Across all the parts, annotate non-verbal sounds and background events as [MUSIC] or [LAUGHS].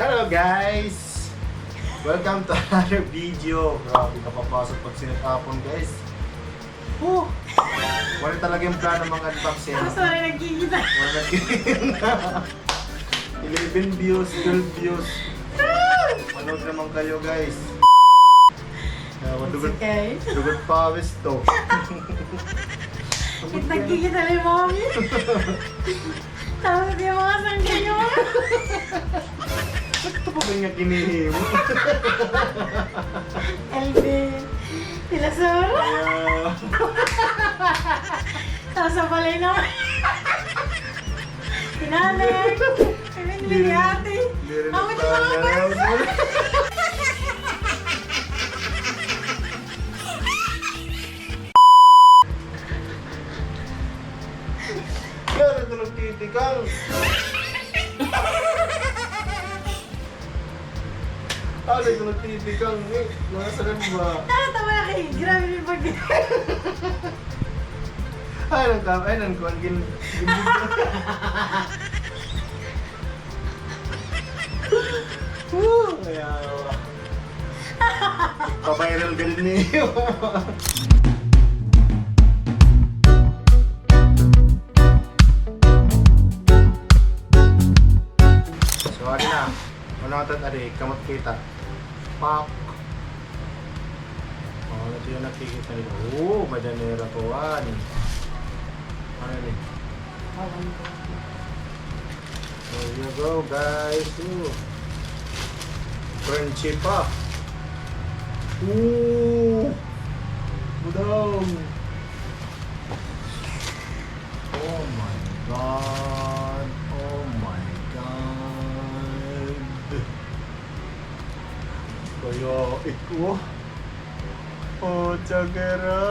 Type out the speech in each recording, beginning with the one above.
Hello guys! Welcome to [LAUGHS] another video. Grabe kapapasok pag sinatapon guys. Woo! Wala talaga yung plano mga unboxing. Ako sorry, nagkikita. Wala nagkikita. 11 views, 12 views. Manood naman kayo guys. Uh, dugot, Okay. dugot pawis to. [LAUGHS] Nagkikita na yung mami. [LAUGHS] Tapos yung mga sangga Ito pa ba nga kinihimo? [LAUGHS] Elvin. Sila Sora. Kaya... Tapos sa palay naman. Sinanay. Kami Hindi ni rin- ate. hindi rin Ako di mga nagpapalala. Kaya ito nagtitikal. Ano ito nagtitikal? Eh, nasa rin ba? Nakatawa na kayo. Grabe yung pag... [LAUGHS] Ay, nang kam, ay, nang kuhan, gin... gin- [LAUGHS] Woo! Kaya... [LAUGHS] Pa-viral din niyo. Tatari? Kamot kita. Pak! Oh, ito yung nakikita nila. Oo, madanera ko. Ano? Ano yun? There you go, guys. Ooh. Crunchy pa. Ooh! Budong! Kaya iko. Oh, tsagera!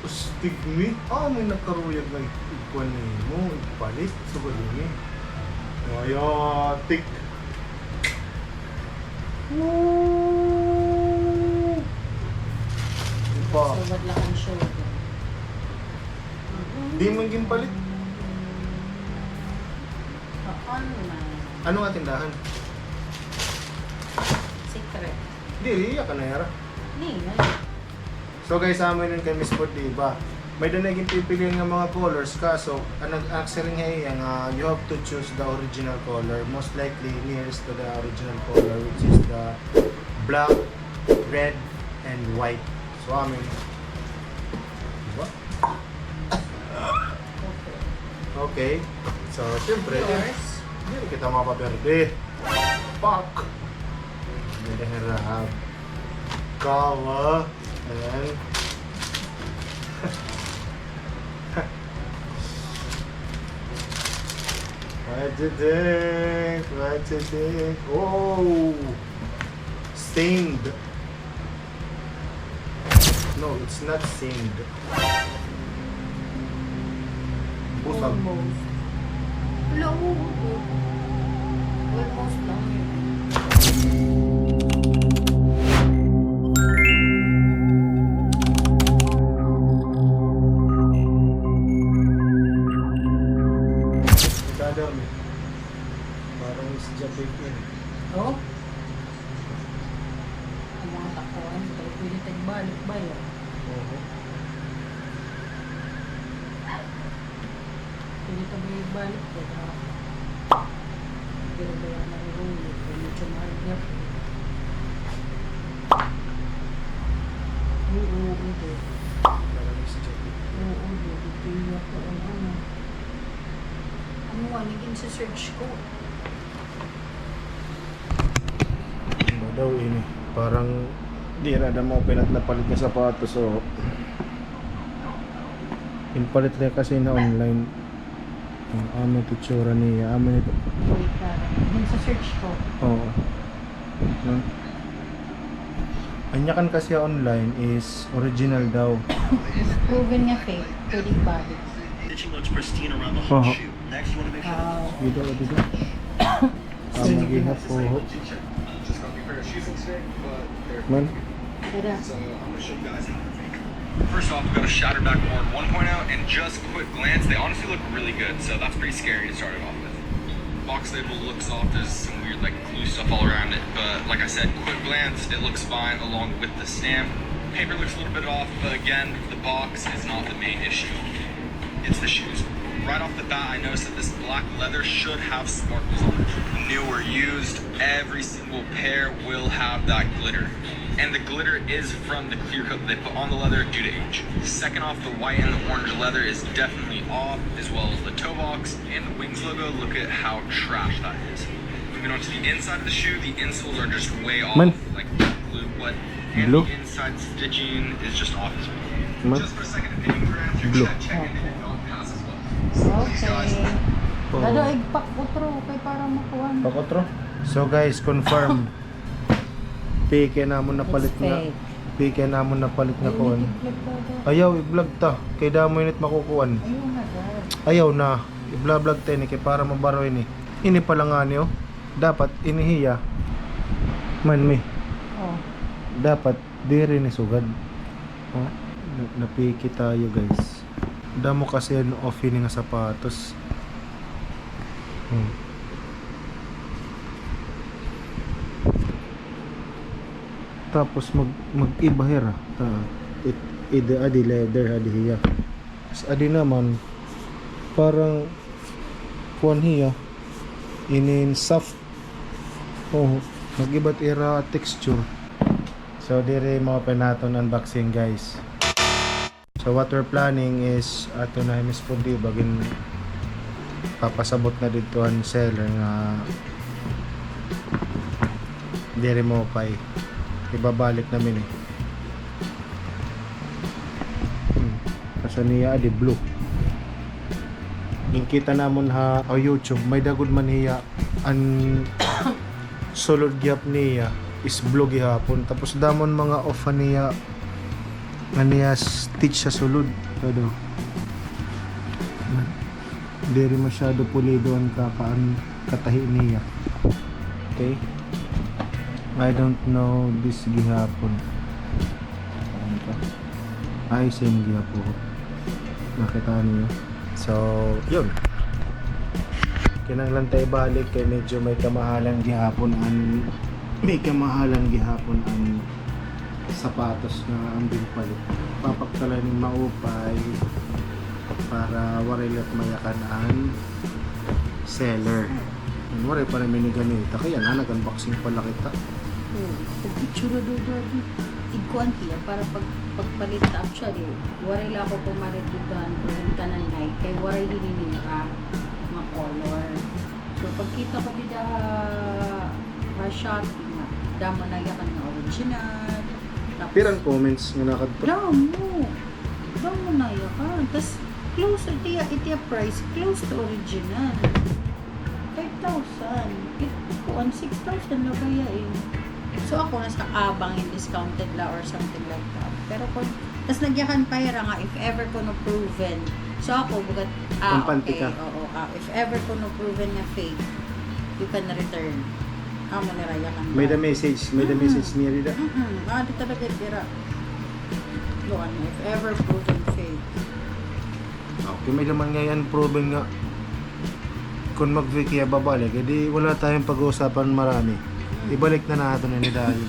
Ustig mi? Ah, may nakaruyag na ikuan mo. Ipalit sa balimi. Ayatik. Woo! Ipa. Subad lang ang shoulder. Di man gimpalit. On man. Ano nga tindahan? Secret. Di, iya ka na yara. No? So guys, amin yun kay Miss Food, di ba? May danaging pipili nga mga colors ka. So, ang nag-answer nga yung uh, you have to choose the original color. Most likely, nearest to the original color, which is the black, red, and white. So, amin. Diba? [COUGHS] Okay. So, siyempre, Yours? hindi kita mapaperde. Fuck! Hindi na hirap. Kawa. Ayan. What you think? What you think? Oh! Stained. No, it's not stained. Busag. Almost. Wala, oo. Almost lang yun. Dadam. Parang si yun. Oh? Ang mga takuan, pero pwede tagbalik ba yun? Oo. Pwede tagbalik ko na ba yan ang rule? Kung medyo mahal niya. Oo, oo. Jabig. Oo, oo. Dito yung ako ang ano. Ano nga, naging sa search ko. Ano daw ini? Parang di na na mo pinat na palit ng sapatos so [CLEARS THROAT] Pinpalit na kasi na online. Ang amo titsura niya. Amo nito. Wait. Naging sa search ko. Oo. No? Anyakan kasi online is original daw. Proven nga fake. Pwede balik. Stitching looks pristine around the whole shoe. Next, you want to make sure Wow. Dito, dito. Amo [COUGHS] gihap po. Man. Tara. so I'm gonna show you guys how to. First off, we've got a Shattered Backboard 1.0 and just quick glance. They honestly look really good, so that's pretty scary to start it off with. Box label looks off. There's some weird like glue stuff all around it, but like I said, quick glance, it looks fine along with the stamp. Paper looks a little bit off, but again, the box is not the main issue. It's the shoes. Right off the bat, I noticed that this black leather should have sparkles on it. New or used, every single pair will have that glitter. And the glitter is from the clear coat that they put on the leather due to age. Second off, the white and the orange leather is definitely off, as well as the toe box and the wings logo. Look at how trash that is. Moving on to the inside of the shoe, the insoles are just way off, Man. like glue what. And Blue. the inside stitching is just off as well. Man. Just for a second opinion, grams, your Blue. check checking and not pass as well. Okay. Oh. Dado, igpak utro kay para makuha. Pakotro. So guys, confirm. [LAUGHS] Pike na mo napalit It's nga. fake. Pike na mo napalit nga daw. Ayaw i-vlog ta kay damo init makukuan. Ayun na. Ayaw na. I-vlog ta ni kay para mabaroy ni. Ini pala nga niyo. Dapat inihiya. Man mi. Oh. Dapat diri ni sugad. Oh, na- napiki tayo guys. Damo kasi ano off ini nga sapatos. Hmm. Tapos mag mag-iba hera. Ta it ide adi leather adi hiya. Sa adi naman parang kuan hiya. Inin soft. Oh mag-iba't ira texture. So dire mga penaton unboxing guys. So what we're planning is ato na Miss Pundi bagin papasabot na dito ang seller nga dire mo pay ibabalik namin eh. Hmm. kasi niya di blue. Yung kita namon ha o YouTube may dagod man hiya. An [COUGHS] sulod gyap niya is blue gihapon. Tapos damon mga off niya nga niya stitch sa sulod. Todo hindi rin masyado pulido ang kakaan katahi niya. Okay I don't know this gihapon ano to ay same gihapon nakita niyo So, yun. Kinanglan tayo balik kay medyo may kamahalan gihapon ang may kamahalan gihapon ang sapatos na ang palit. Papaktalan ng maupay para waray at mayakan ang seller. Yan, waray pa namin ni ganita. Kaya na, nag-unboxing pala kita. Oh. Pag-itsura do dati. Igkuan kiya para pag pagpalit ta actually. Waray la ako pumaritudan kung tanan night kay waray hininin ka nga color. So pagkita ko bida ha shopping nga damo na yakan nga original. Tapos, Pirang comments nga nakadto. Damo. Damo na yakan. Tapos close itiya itiya price close to original. 5,000. It kuan 6,000 na kaya eh. So ako nasa abang yung discounted la or something like that. Pero kung tas nagyakan pa hira nga if ever ko no proven. So ako bugat ah okay. ka. Oo, ah, if ever ko no proven nga fake, you can return. Amo ni raya kan. May the message, may the message niya rida. Mm-mm. Ah, di talaga tira. Doon, if ever proven fake. Okay, may naman ngayon proven nga kung kaya babalik, edi wala tayong pag-uusapan marami. Ibalik na natin ni dahil.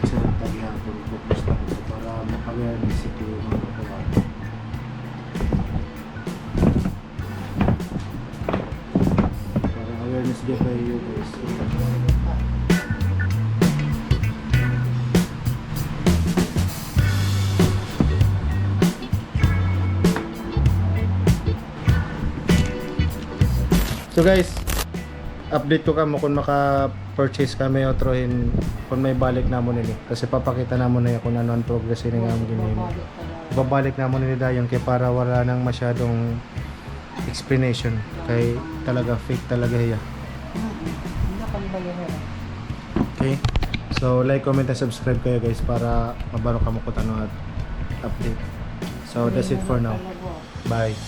Kasi naghihapon ko gusto ko para mapag-awareness ito yung mga kawan. Para awareness dyan kayo guys. So guys, update ko kamo kung maka-purchase kami o trohin kung may balik na mo nili. Kasi papakita na mo na kung ano ang progress ini nga mo ginimo. Babalik na mo nili dayon kay para wala nang masyadong explanation kay talaga fake talaga hiya. Okay? So like, comment, and subscribe kayo guys para mabaro ka mo kung ano at update. So that's it for now. Bye.